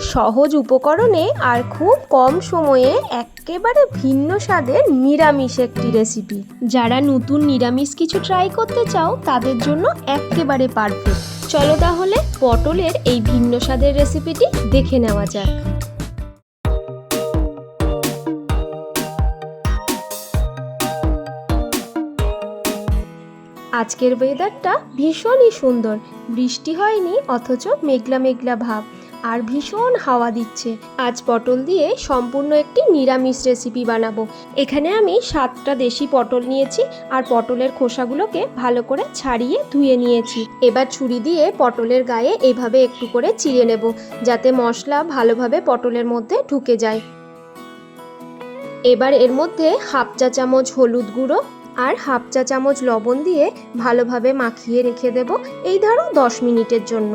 সহজ উপকরণে আর খুব কম সময়ে একেবারে ভিন্ন স্বাদের নিরামিষ একটি রেসিপি যারা নতুন নিরামিষ কিছু ট্রাই করতে চাও, তাদের জন্য একেবারে পারফেক্ট চলো তাহলে পটলের এই ভিন্ন স্বাদের রেসিপিটি দেখে নেওয়া যাক। আজকের ওয়েদারটা ভীষণই সুন্দর। বৃষ্টি হয়নি, অথচ মেঘলা মেঘলা ভাব। আর ভীষণ হাওয়া দিচ্ছে। আজ পটল দিয়ে সম্পূর্ণ একটি নিরামিষ রেসিপি বানাবো। এখানে আমি সাতটা দেশি পটল নিয়েছি আর পটলের খোসাগুলোকে ভালো করে ছাড়িয়ে ধুয়ে নিয়েছি। এবার ছুরি দিয়ে পটলের গায়ে এভাবে একটু করে চিড়ে নেব, যাতে মশলা ভালোভাবে পটলের মধ্যে ঢুকে যায়। এবার এর মধ্যে হাফ চা চামচ হলুদ গুঁড়ো আর হাফ চা চামচ লবণ দিয়ে ভালোভাবে মাখিয়ে রেখে দেব, এই ধরো দশ মিনিটের জন্য।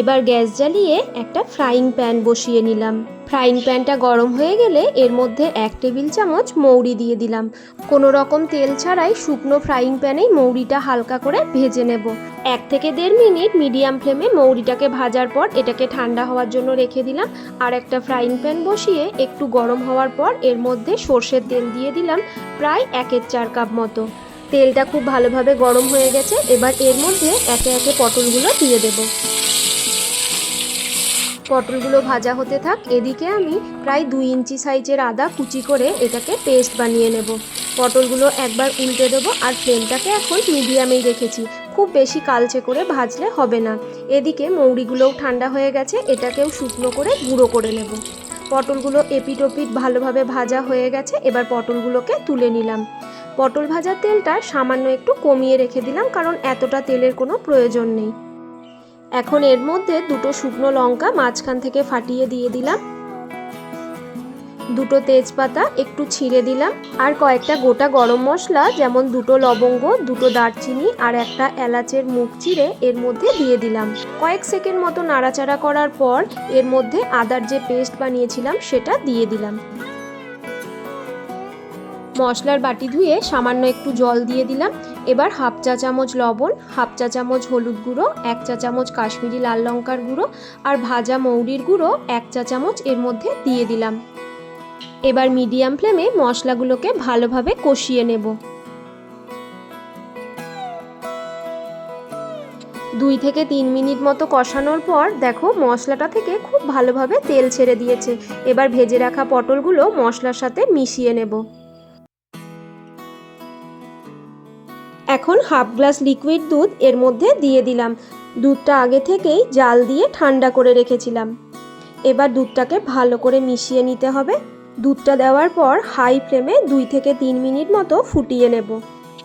এবার গ্যাস জ্বালিয়ে একটা ফ্রাইং প্যান বসিয়ে নিলাম। ফ্রাইং প্যানটা গরম হয়ে গেলে এর মধ্যে এক টেবিল চামচ মৌরি দিয়ে দিলাম। কোনো রকম তেল ছাড়াই শুকনো ফ্রাইং প্যানেই মৌরিটা হালকা করে ভেজে নেব। এক থেকে দেড় মিনিট মিডিয়াম ফ্লেমে মৌরিটাকে ভাজার পর এটাকে ঠান্ডা হওয়ার জন্য রেখে দিলাম। আর একটা ফ্রাইং প্যান বসিয়ে একটু গরম হওয়ার পর এর মধ্যে সর্ষের তেল দিয়ে দিলাম প্রায় একের চার কাপ মতো। তেলটা খুব ভালোভাবে গরম হয়ে গেছে, এবার এর মধ্যে একে একে পটলগুলো দিয়ে দেবো। পটলগুলো ভাজা হতে থাক, এদিকে আমি প্রায় দুই ইঞ্চি সাইজের আদা কুচি করে এটাকে পেস্ট বানিয়ে নেব। পটলগুলো একবার উল্টে দেবো আর ফ্লেমটাকে এখন মিডিয়ামেই রেখেছি। খুব বেশি কালচে করে ভাজলে হবে না। এদিকে মৌরিগুলোও ঠান্ডা হয়ে গেছে, এটাকেও শুকনো করে গুঁড়ো করে নেব। পটলগুলো এপিট ওপিট ভালোভাবে ভাজা হয়ে গেছে, এবার পটলগুলোকে তুলে নিলাম। পটল ভাজার তেলটা সামান্য একটু কমিয়ে রেখে দিলাম, কারণ এতটা তেলের কোনো প্রয়োজন নেই। এখন এর মধ্যে দুটো শুকনো লঙ্কা মাঝখান থেকে ফাটিয়ে দিয়ে দিলাম। দুটো তেজপাতা একটু ছিঁড়ে দিলাম আর কয়েকটা গোটা গরম মশলা, যেমন দুটো লবঙ্গ, দুটো দারচিনি আর একটা এলাচের মুখ চিড়ে এর মধ্যে দিয়ে দিলাম। কয়েক সেকেন্ড মতো নাড়াচাড়া করার পর এর মধ্যে আদার যে পেস্ট বানিয়েছিলাম সেটা দিয়ে দিলাম। মশলার বাটি ধুয়ে সামান্য একটু জল দিয়ে দিলাম। এবার হাফ চা চামচ লবণ, হাফ চা চামচ হলুদ গুঁড়ো, এক চা চামচ কাশ্মীরি লাল লঙ্কার গুঁড়ো আর ভাজা মৌরির গুঁড়ো এক চা চামচ এর মধ্যে দিয়ে দিলাম। এবার মিডিয়াম ফ্লেমে মশলাগুলোকে ভালোভাবে কষিয়ে নেব। দুই থেকে তিন মিনিট মতো কষানোর পর দেখো মশলাটা থেকে খুব ভালোভাবে তেল ছেড়ে দিয়েছে। এবার ভেজে রাখা পটলগুলো মশলার সাথে মিশিয়ে নেব। এখন হাফ গ্লাস লিকুইড দুধ এর মধ্যে দিয়ে দিলাম। দুধটা আগে থেকেই জাল দিয়ে ঠান্ডা করে রেখেছিলাম। এবার দুধটাকে ভালো করে মিশিয়ে নিতে হবে। দুধটা দেওয়ার পর হাই ফ্লেমে দুই থেকে তিন মিনিট মতো ফুটিয়ে নেব।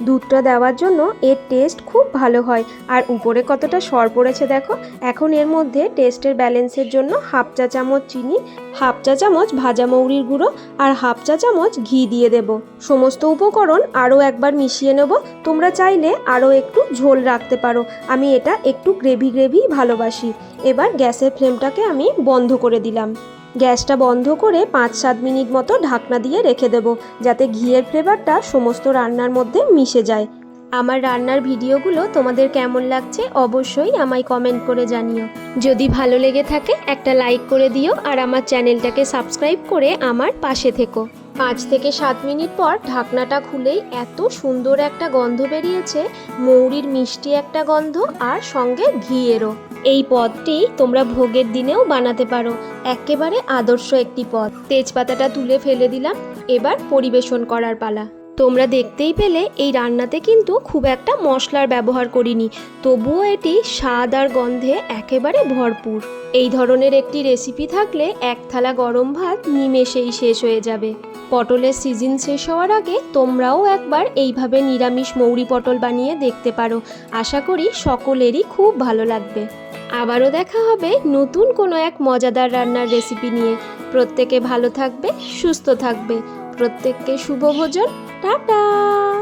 দুধটা দেওয়ার জন্য এর টেস্ট খুব ভালো হয়। আর উপরে কতটা সর পড়েছে দেখো, এখন এর মধ্যে টেস্টের ব্যালেন্সের জন্য হাফ চা চামচ চিনি, হাফ চা চামচ ভাজা মৌরির গুঁড়ো আর হাফ চা চামচ ঘি দিয়ে দেব। সমস্ত উপকরণ আরও একবার মিশিয়ে নেব। তোমরা চাইলে আরও একটু ঝোল রাখতে পারো। আমি এটা একটু গ্রেভি গ্রেভি ভালোবাসি। এবার গ্যাসের ফ্লেমটাকে আমি বন্ধ করে দিলাম। গ্যাসটা বন্ধ করে পাঁচ সাত মিনিট মতো ঢাকনা দিয়ে রেখে দেব, যাতে ঘিয়ের ফ্লেভারটা সমস্ত রান্নার মধ্যে মিশে যায়। আমার রান্নার ভিডিওগুলো তোমাদের কেমন লাগছে অবশ্যই আমায় কমেন্ট করে জানিও। যদি ভালো লেগে থাকে, একটা লাইক করে দিও আর আমার চ্যানেলটাকে সাবস্ক্রাইব করে আমার পাশে থেকো। পাঁচ থেকে সাত মিনিট পর ঢাকনাটা খুলেই এত সুন্দর একটা গন্ধ বেরিয়েছে, মৌরির মিষ্টি একটা গন্ধ আর সঙ্গে ঘিয়েরও। এই পদটি তোমরা ভোগের দিনেও বানাতে পারো। একেবারে আদর্শ একটি পদ। তেজপাতাটা তুলে ফেলে দিলাম, এবার পরিবেশন করার পালা। তোমরা দেখতেই পেলে এই রান্নাতে কিন্তু খুব একটা মশলার ব্যবহার করিনি, তবুও এটি স্বাদ আর গন্ধে একেবারে ভরপুর। এই ধরনের একটি রেসিপি থাকলে এক থালা গরম ভাত নিমেষেই শেষ হয়ে যাবে। পটলের সিজন শেষ হওয়ার আগে তোমরাও একবার এইভাবে নিরামিষ মৌরি পটল বানিয়ে দেখতে পারো। আশা করি সকলেরই খুব ভালো লাগবে। আবারও দেখা হবে নতুন কোনো এক মজাদার রান্নার রেসিপি নিয়ে। প্রত্যেকে ভালো থাকবে, সুস্থ থাকবে। প্রত্যেককে শুভ ভোজন। টাটা!